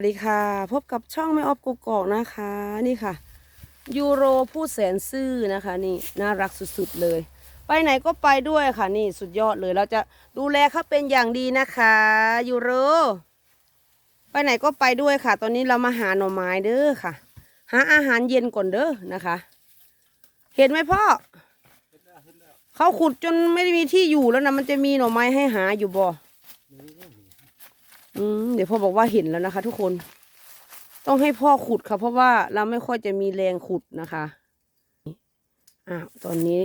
สวัสดีค่ะ พบกับช่องไม่ออฟกกอกนะคะ นี่ค่ะ ยูโรผู้แสนซื่อนะคะนี่น่ารักสุดๆเลย ไปไหนก็ไปด้วยค่ะนี่สุดยอดเลยเราจะดูแลเขาเป็นอย่างดีนะคะยูโร ไปไหนก็ไปด้วยค่ะ ตอนนี้เรามาหาหน่อไม้เด้อค่ะ หาอาหารเย็นก่อนเด้อนะคะ เห็นไหมพ่อเขาขุดจนไม่ได้มีที่อยู่แล้วนะมันจะมีหน่อไม้ให้หาอยู่บ่ อืมเดี๋ยวพ่อบอกว่าเห็นแล้วนะคะ ทุกคน ต้องให้พ่อขุดค่ะ เพราะว่าเราไม่ค่อยจะมีแรงขุดนะคะอ้าวตอนนี้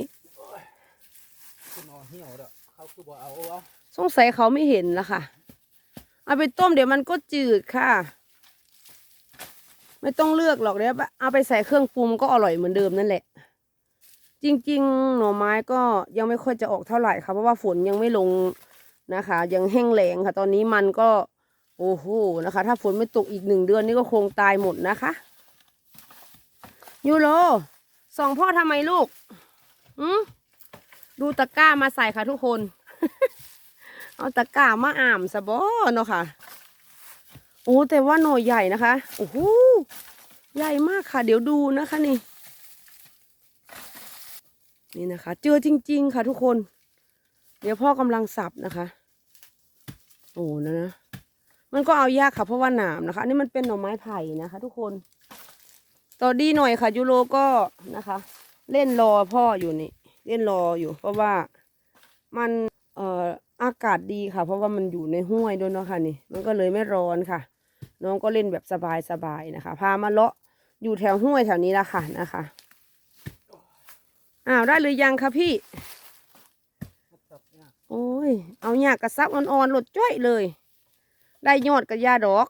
คือนอนเหี่ยวเด้อเขาคือบ่เอาวะสงสัยเขาไม่เห็นแล้วค่ะ เอาไปต้มเดี๋ยวมันก็จืดค่ะ ไม่ต้องเลือกหรอกเดี๋ยวเอาไปใส่เครื่องปรุงก็อร่อยเหมือนเดิมนั่นแหละ จริง ๆ หน่อไม้ก็ยังไม่ค่อยจะออกเท่าไหร่ค่ะ เพราะว่าฝนยังไม่ลงนะคะ ยังแห้งแล้งค่ะ ตอนนี้มันก็ โอ้โหนะคะ ถ้าฝนไม่ตกอีกหนึ่งเดือนนี่ก็คงตายหมดนะคะ ยูโรส่องพ่อทำไมลูกอืมดูตะกร้ามาใส่ค่ะทุกคน เอาตะกร้ามาอ่ามสะบอเนาะค่ะโอ้แต่ว่าหน่อยใหญ่นะคะโอ้โหใหญ่มากค่ะ เดี๋ยวดูนะคะนี่ นี่นะคะ เจอจริง ๆ ค่ะทุกคน เดี๋ยวพ่อกำลังสับนะคะ โอ้นะนะ มันก็เอายากค่ะเพราะว่าหนามนะคะอันนี้มันเป็นหน่อไม้ไผ่นะคะ ทุกคนต่อดีหน่อยค่ะยูโรก็นะคะ เล่นรอพ่ออยู่นี่ เล่นรออยู่ เพราะว่ามันเอ่ออากาศดีค่ะ เพราะว่ามันอยู่ในห้วยด้วยเนาะค่ะนี่ มันก็เลยไม่ร้อนค่ะ น้องก็เล่นแบบสบายๆนะคะ พามาเลาะอยู่แถวห้วยแถวนี้ละค่ะนะคะอ้าวได้หรือยังคะพี่ โอ้ย เอาหยากกระซับอ่อนๆหลดจ้อยเลย ได้ยอดกับยาดอก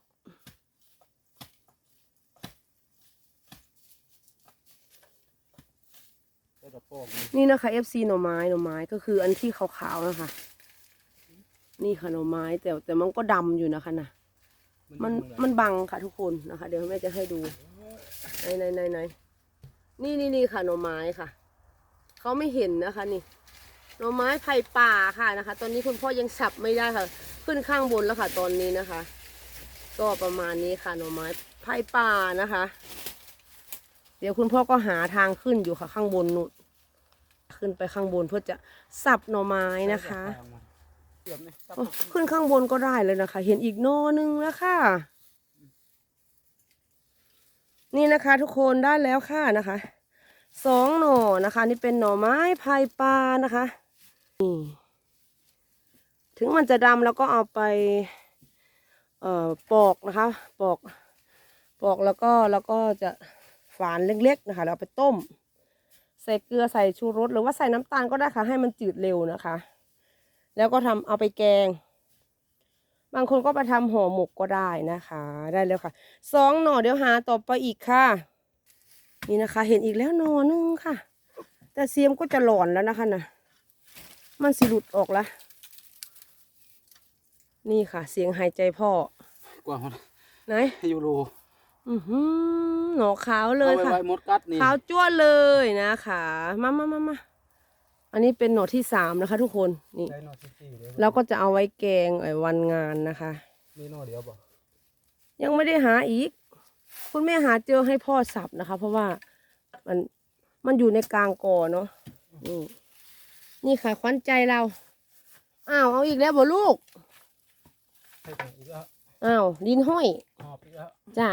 นี่นี่นะคะ FC หน่อไม้หน่อไม้ก็คืออันที่ขาวๆนะคะ นี่ค่ะหน่อไม้แต่แต่มันก็ดำอยู่นะคะนะมันมันบังค่ะทุกคนนะคะ เดี๋ยวแม่จะให้ดูไหนไหนไหนไหนนี่นี่นี่ค่ะหน่อไม้ค่ะเขาไม่เห็นนะคะ นี่หน่อไม้ไผ่ป่าค่ะนะคะ ตอนนี้คุณพ่อยังสับไม่ได้ค่ะ ขึ้นข้างบนแล้วค่ะ ตอนนี้นะคะ ก็ประมาณนี้ค่ะหน่อไม้ไผ่ป่านะคะ เดี๋ยวคุณพ่อก็หาทางขึ้นอยู่ค่ะ ข้างบนนู่นขึ้นไปข้างบนเพื่อจะสับหน่อไม้นะคะเสียบนี่สับโอ้ขึ้นข้างบนก็ได้เลยนะคะ เห็นอีกหนอหนึงแล้วค่ะ นี่นะคะ ทุกคนได้แล้วค่ะนะคะสองหน่อนะคะ นี่เป็นหน่อไม้พายปลานะคะนี่ ถึงมันจะดำแล้วก็เอาไปเอ่อปอกนะคะปอกปอกแล้วก็แล้วก็จะฝานเล็กๆนะคะแล้วเอาไปต้ม ใส่เกลือใส่ชูรสหรือว่าใส่น้ำตาลก็ได้ค่ะ ให้มันจืดเร็วนะคะ แล้วก็ทำเอาไปแกง บางคนก็ไปทำห่อหมกก็ได้นะคะ ได้แล้วค่ะสองหน่อเดี๋ยวหาต่อไปอีกค่ะ นี่นะคะ เห็นอีกแล้วหน่อนึงค่ะ แต่เสียมก็จะหลอนแล้วนะคะนะมันสิหลุดออกและ นี่ค่ะ เสียงหายใจพ่อ กว่ามันไหน ยูโรอือหือหน่อขาวเลยอาไว้ค่ะไว้มดกัดนี่ขาวจ้วนเลยนะคะมามามามาอันนี้เป็นหน่อที่สามนะคะ ทุกคนนี่ ได้หนอสี่ๆเลยเราก็จะเอาไว้แกงไอ้วันงานนะคะ มีหนอเดียวบ่ยังไม่ได้หาอีก คุณแม่หาเจอให้พ่อสับนะคะ เพราะว่ามันมันอยู่ในกลางกอเนาะนี่นี่ค่ะขวัญใจเราอ้าวเอาอีกแล้วบ่ลูก ให้ไปอีกแล้วอ้าวดินห้อยหอบอีกแล้วจ้า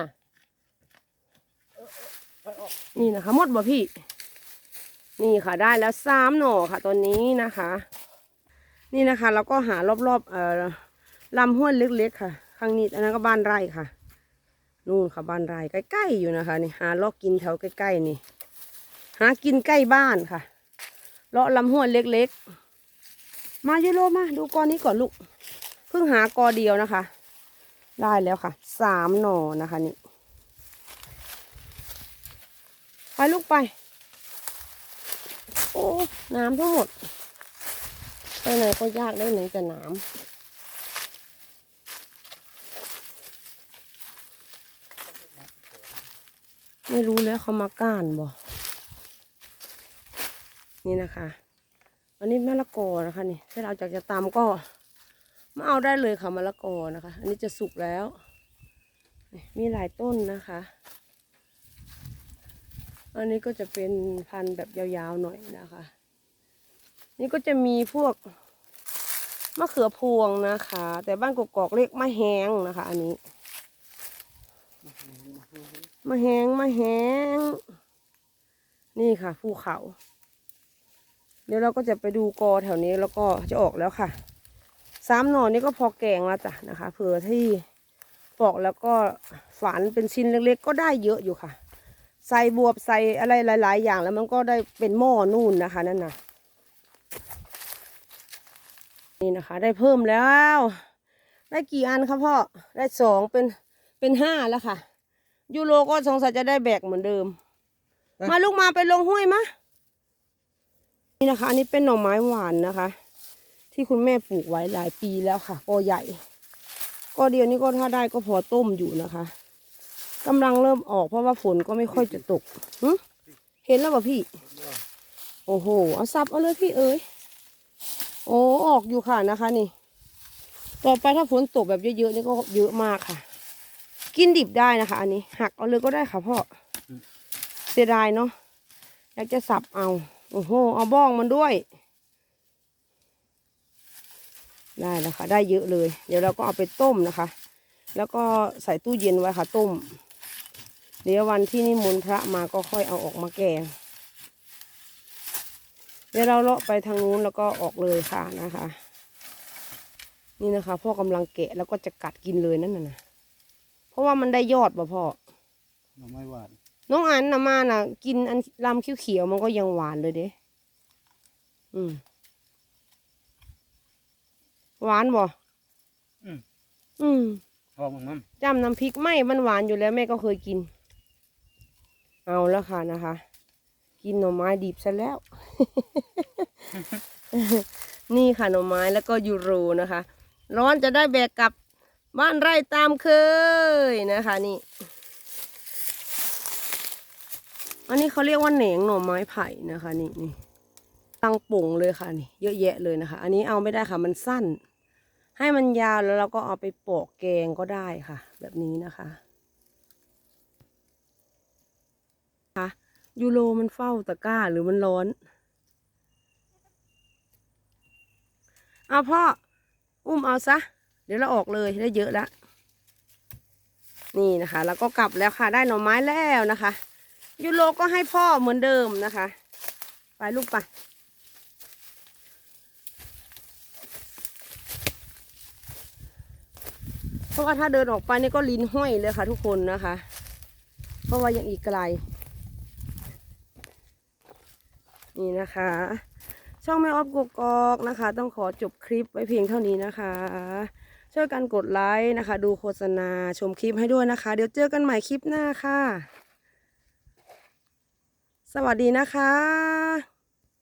ไปออกนี่นะคะหมดบ่พี่ นี่ค่ะได้แล้วสามหน่อค่ะตอนนี้นะคะ นี่นะคะเราก็หารอบๆเอ่อลำห้วยเล็ก ๆ ค่ะข้างนี้อันนั้นก็บ้านไร่ค่ะนู่นค่ะบ้านไร่ใกล้ๆอยู่นะคะนี่หาเลาะกินแถวใกล้ๆนี่ หากินใกล้บ้านค่ะเลาะลำห้วยเล็ก ๆ มาเยโลมาดูกอนี้ก่อนลูก เพิ่งหากอเดียวนะคะ ได้แล้วค่ะสามหน่อนะคะนี่ไปลูกไป โอ้น้ำทั้งหมดไปไหนก็ยากได้ไหนจะน้ำไม่รู้แล้วเขามาก้านบ่ นี่นะคะ อันนี้มะละกอนะคะนี่ถ้าเราจากจะตำก็ มาเอาได้เลยค่ะมะละกอนะคะ อันนี้จะสุกแล้ว มีหลายต้นนะคะ อันนี้ก็จะเป็นพันธุ์แบบยาวๆหน่อยนะคะ นี่ก็จะมีพวกมะเขือพวงนะคะ แต่บ้านกกอกเรียกมะแหงนะคะ อันนี้มะแหงมะแหงนี่ค่ะภูเขา เดี๋ยวเราก็จะไปดูกอแถวนี้แล้วก็จะออกแล้วค่ะ สามหน่อนี้ก็พอแกงแล้วจ้ะนะคะ เผื่อที่ปอกแล้วก็ฝานเป็นชิ้นเล็กๆ ก็ได้เยอะอยู่ค่ะ ใส่บวบใส่อะไรหลาย ๆ อย่างแล้วมันก็ได้เป็นหม้อนู่นนะคะนั่นนะนี่นะคะ ได้เพิ่มแล้ว ได้กี่อันครับพ่อได้สองเป็นเป็นห้าแล้วค่ะ ยูโรก็สงสัยจะได้แบกเหมือนเดิม มาลูกมาไปลงห้วยมะนี่นะคะอันนี้เป็นหน่อไม้หวานนะคะ ที่คุณแม่ปลูกไว้หลายปีแล้วค่ะก็ใหญ่ ก็เดียวนี้ก็ถ้าได้ก็พอต้มอยู่นะคะกำลังเริ่มออกเพราะว่าฝนก็ไม่ค่อยจะตกหึเห็นแล้วป่ะพี่ โอ้โห เอาซับเอาเลยพี่เอ้ยโอ้ออกอยู่ค่ะนะคะนี่ ต่อไปถ้าฝนตกแบบเยอะๆนี่ก็เยอะมากค่ะ กินดิบได้นะคะ อันนี้หักเอาเลยก็ได้ค่ะพ่ออเสียดายเนาะอยากจะสับเอา โอ้โห เอาบ้องมันด้วย ได้แล้วค่ะได้เยอะเลย เดี๋ยวเราก็เอาไปต้มนะคะ แล้วก็ใส่ตู้เย็นไว้ค่ะต้ม เดี๋ยววันที่นิมนต์พระมาก็ค่อยเอาออกมาแกง เดี๋ยวเราเลาะไปทางนู้นแล้วก็ออกเลยค่ะนะคะ นี่นะคะ พ่อกำลังแกะแล้วก็จะกัดกินเลยนั่นน่ะนะเพราะว่ามันได้ยอดป่ะพ่อหน่อไม้หวาน น้องอันนะมาน่ะ กินอันลำเขียวๆมันก็ยังหวานเลยเด้อืม หวานบ่อืมอืมพอมึงมั่มจำน้ำพริกไหมมันหวานอยู่แล้วแม่ก็เคยกิน เอาแล้วค่ะนะคะ กินหน่อไม้ดิบซะแล้ว นี่ค่ะหน่อไม้แล้วก็ยูโรนะคะ ร้อนจะได้แบกกลับบ้านไร่ตามเคยนะคะนี่ อันนี้เขาเรียกว่าแหนงหน่อไม้ไผ่นะคะ นี่นี่ตั้งป่งเลยค่ะนี่ เยอะแยะเลยนะคะ อันนี้เอาไม่ได้ค่ะมันสั้น ให้มันยาวแล้วเราก็เอาไปโปอกแกงก็ได้ค่ะ แบบนี้นะคะค่ะยูโรมันเฝ้าตะกร้าหรือมันร้อนเอาพ่อ อุ้มเอาซะ เดี๋ยวเราออกเลยได้เยอะแล้วนี่นะคะแล้วก็กลับแล้วค่ะ ได้หน่อไม้แล้วนะคะ ยูโรก็ให้พ่อเหมือนเดิมนะคะ ไปลูกไป เพ ราะว่าถ้าเดินออกไปนี่ก็ลิ้นห้อยเลยค่ะ ทุกคนนะคะ เพราะว่ายังอีกไกล นี่นะคะ ช่องแม่ออฟกกอกนะคะ ต้องขอจบคลิปไว้เพียงเท่านี้นะคะ ช่วยกันกดไลค์นะคะ ดูโฆษณาชมคลิปให้ด้วยนะคะ เดี๋ยวเจอกันใหม่คลิปหน้าค่ะ สวัสดีนะคะ